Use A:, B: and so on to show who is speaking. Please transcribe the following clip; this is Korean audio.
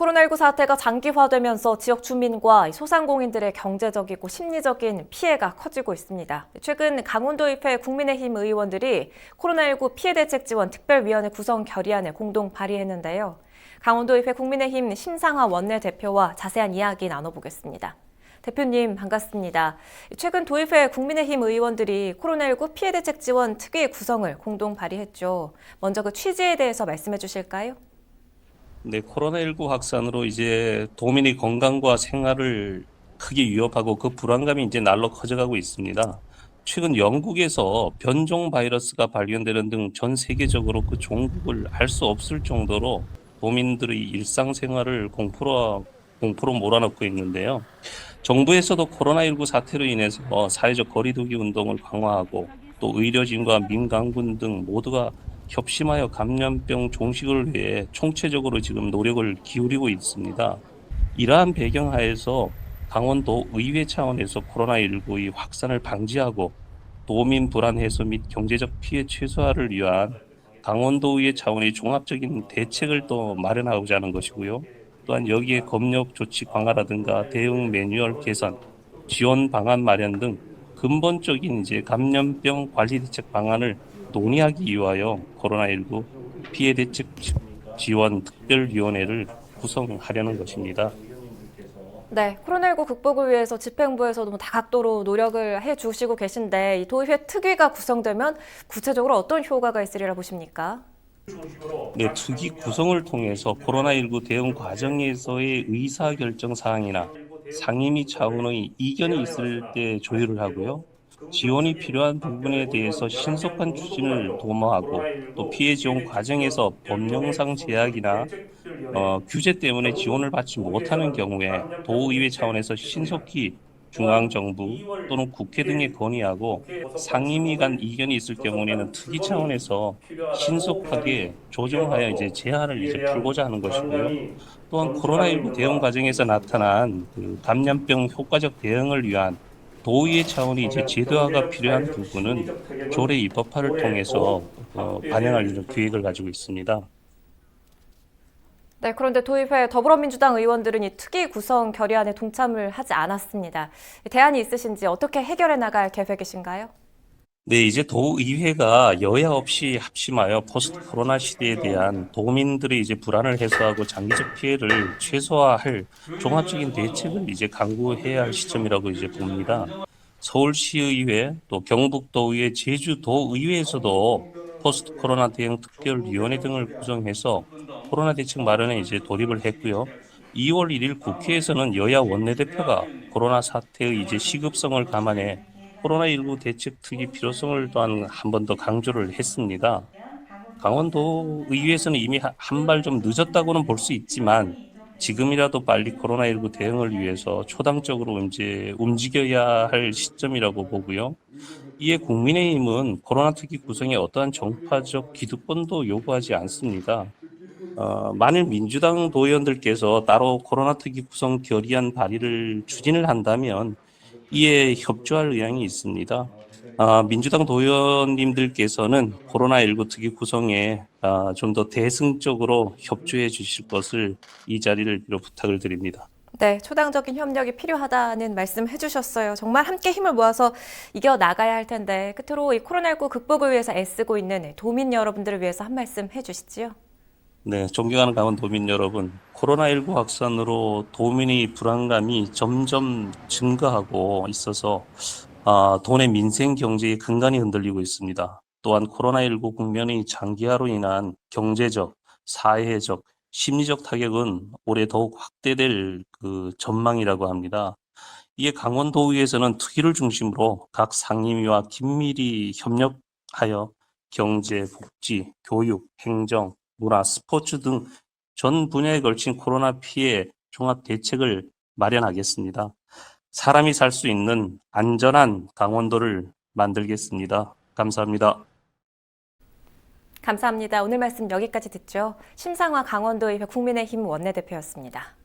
A: 코로나19 사태가 장기화되면서 지역 주민과 소상공인들의 경제적이고 심리적인 피해가 커지고 있습니다. 최근 강원도의회 국민의힘 의원들이 코로나19 피해 대책 지원 특별위원회 구성 결의안을 공동 발의했는데요. 강원도의회 국민의힘 심상화 원내대표와 자세한 이야기 나눠보겠습니다. 대표님 반갑습니다. 최근 도의회 국민의힘 의원들이 코로나19 피해 대책 지원 특위 구성을 공동 발의했죠. 먼저 그 취지에 대해서 말씀해 주실까요?
B: 네, 코로나19 확산으로 이제 도민의 건강과 생활을 크게 위협하고 그 불안감이 이제 날로 커져가고 있습니다. 최근 영국에서 변종 바이러스가 발견되는 등 전 세계적으로 그 종국을 알 수 없을 정도로 도민들의 일상생활을 공포로, 공포로 몰아넣고 있는데요. 정부에서도 코로나19 사태로 인해서 사회적 거리두기 운동을 강화하고 또 의료진과 민간군 등 모두가 협심하여 감염병 종식을 위해 총체적으로 지금 노력을 기울이고 있습니다. 이러한 배경 하에서 강원도 의회 차원에서 코로나19의 확산을 방지하고 도민 불안 해소 및 경제적 피해 최소화를 위한 강원도의회 차원의 종합적인 대책을 또 마련하고자 하는 것이고요. 또한 여기에 검역 조치 강화라든가 대응 매뉴얼 개선, 지원 방안 마련 등 근본적인 이제 감염병 관리 대책 방안을 논의하기 위하여 코로나19 피해 대책 지원 특별위원회를 구성하려는 것입니다.
A: 네, 코로나19 극복을 위해서 집행부에서도 뭐 다각도로 노력을 해 주시고 계신데 이 도의회 특위가 구성되면 구체적으로 어떤 효과가 있으리라 보십니까?
B: 네, 특위 구성을 통해서 코로나19 대응 과정에서의 의사결정 사항이나 상임위 차원의 이견이 있을 때 조율을 하고요. 지원이 필요한 부분에 대해서 신속한 추진을 도모하고 또 피해 지원 과정에서 법령상 제약이나 어, 규제 때문에 지원을 받지 못하는 경우에 도의회 차원에서 신속히 중앙정부 또는 국회 등에 건의하고 상임위 간 이견이 있을 경우에는 특위 차원에서 신속하게 조정하여 이제 제한을 이제 풀고자 하는 것이고요. 또한 코로나19 대응 과정에서 나타난 그 감염병 효과적 대응을 위한 도의회 차원이 이제 제도화가 필요한 부분은 조례 입법화를 통해서 어, 반영할 계획을 가지고 있습니다.
A: 네, 그런데 도의회 더불어민주당 의원들은 이 특위 구성 결의안에 동참을 하지 않았습니다. 대안이 있으신지 어떻게 해결해 나갈 계획이신가요?
B: 네, 이제 도의회가 여야 없이 합심하여 포스트 코로나 시대에 대한 도민들의 이제 불안을 해소하고 장기적 피해를 최소화할 종합적인 대책을 이제 강구해야 할 시점이라고 이제 봅니다. 서울시의회, 또 경북도의회, 제주도의회에서도 포스트 코로나 대응 특별위원회 등을 구성해서 코로나 대책 마련에 이제 돌입을 했고요. 2월 1일 국회에서는 여야 원내대표가 코로나 사태의 이제 시급성을 감안해 코로나19 대책 특위 필요성을 또한 한 번 더 강조를 했습니다. 강원도 의회에서는 이미 한 발 좀 늦었다고는 볼 수 있지만 지금이라도 빨리 코로나19 대응을 위해서 초당적으로 이제 움직여야 할 시점이라고 보고요. 이에 국민의힘은 코로나 특위 구성에 어떠한 정파적 기득권도 요구하지 않습니다. 어, 만일 민주당 도의원들께서 따로 코로나 특위 구성 결의안 발의를 추진을 한다면 이에 협조할 의향이 있습니다. 아, 민주당 도의원님들께서는 코로나19 특위 구성에 아, 좀 더 대승적으로 협조해 주실 것을 이 자리를 부탁을 드립니다.
A: 네, 초당적인 협력이 필요하다는 말씀 해주셨어요. 정말 함께 힘을 모아서 이겨 나가야 할 텐데 끝으로 이 코로나19 극복을 위해서 애쓰고 있는 도민 여러분들을 위해서 한 말씀 해주시지요.
B: 네, 존경하는 강원도민 여러분, 코로나19 확산으로 도민의 불안감이 점점 증가하고 있어서 아, 도내 민생 경제의 근간이 흔들리고 있습니다. 또한 코로나19 국면의 장기화로 인한 경제적, 사회적, 심리적 타격은 올해 더욱 확대될 그 전망이라고 합니다. 이에 강원도의회에서는 특위를 중심으로 각 상임위와 긴밀히 협력하여 경제, 복지, 교육, 행정, 문화, 스포츠 등 전 분야에 걸친 코로나 피해 종합 대책을 마련하겠습니다. 사람이 살 수 있는 안전한 강원도를 만들겠습니다. 감사합니다.
A: 감사합니다. 오늘 말씀 여기까지 듣죠. 심상화 강원도의회 국민의힘 원내대표였습니다.